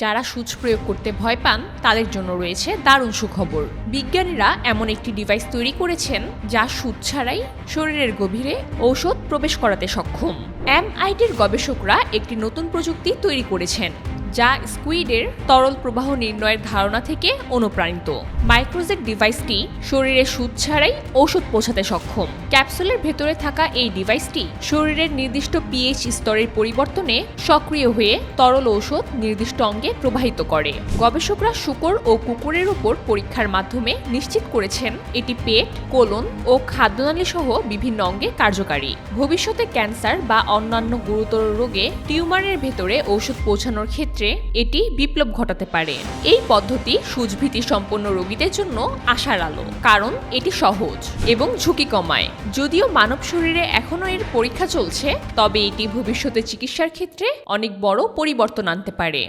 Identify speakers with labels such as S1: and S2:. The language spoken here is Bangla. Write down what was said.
S1: যারা সুচ প্রয়োগ করতে ভয় পান, তাদের জন্য রয়েছে দারুণ সুখবর। বিজ্ঞানীরা এমন একটি ডিভাইস তৈরি করেছেন যা সুচ ছাড়াই শরীরের গভীরে ঔষধ প্রবেশ করাতে সক্ষম। এমআইটির গবেষকরা একটি নতুন প্রযুক্তি তৈরি করেছেন। যা স্কুইডের তরল প্রবাহ নির্ণয়ের ধারণা থেকে অনুপ্রাণিত। মাইক্রোজেট ডিভাইসটি শরীরে সুদ ছাড়াই ওষুধ পৌঁছাতে সক্ষম। ক্যাপসুলের ভেতরে থাকা এই ডিভাইসটি শরীরের নির্দিষ্ট পিএইচ স্তরের পরিবর্তনে সক্রিয় হয়ে তরল ঔষধ নির্দিষ্ট অঙ্গে প্রবাহিত করে। গবেষকরা শুকর ও কুকুরের উপর পরীক্ষার মাধ্যমে নিশ্চিত করেছেন এটি পেট, কোলন ও খাদ্যনালী সহ বিভিন্ন অঙ্গে কার্যকারী। ভবিষ্যতে ক্যান্সার বা অন্যান্য গুরুতর রোগে টিউমারের ভেতরে ঔষধ পৌঁছানোর ক্ষেত্রে এটি বিপ্লব ঘটাতে পারে। এই পদ্ধতি সুজভীতি সম্পন্ন রোগীদের জন্য আশার আলো, কারণ এটি সহজ এবং ঝুঁকি কমায়। যদিও মানব শরীরে এখনও এর পরীক্ষা চলছে, তবে এটি ভবিষ্যতে চিকিৎসার ক্ষেত্রে অনেক বড় পরিবর্তন আনতে পারে।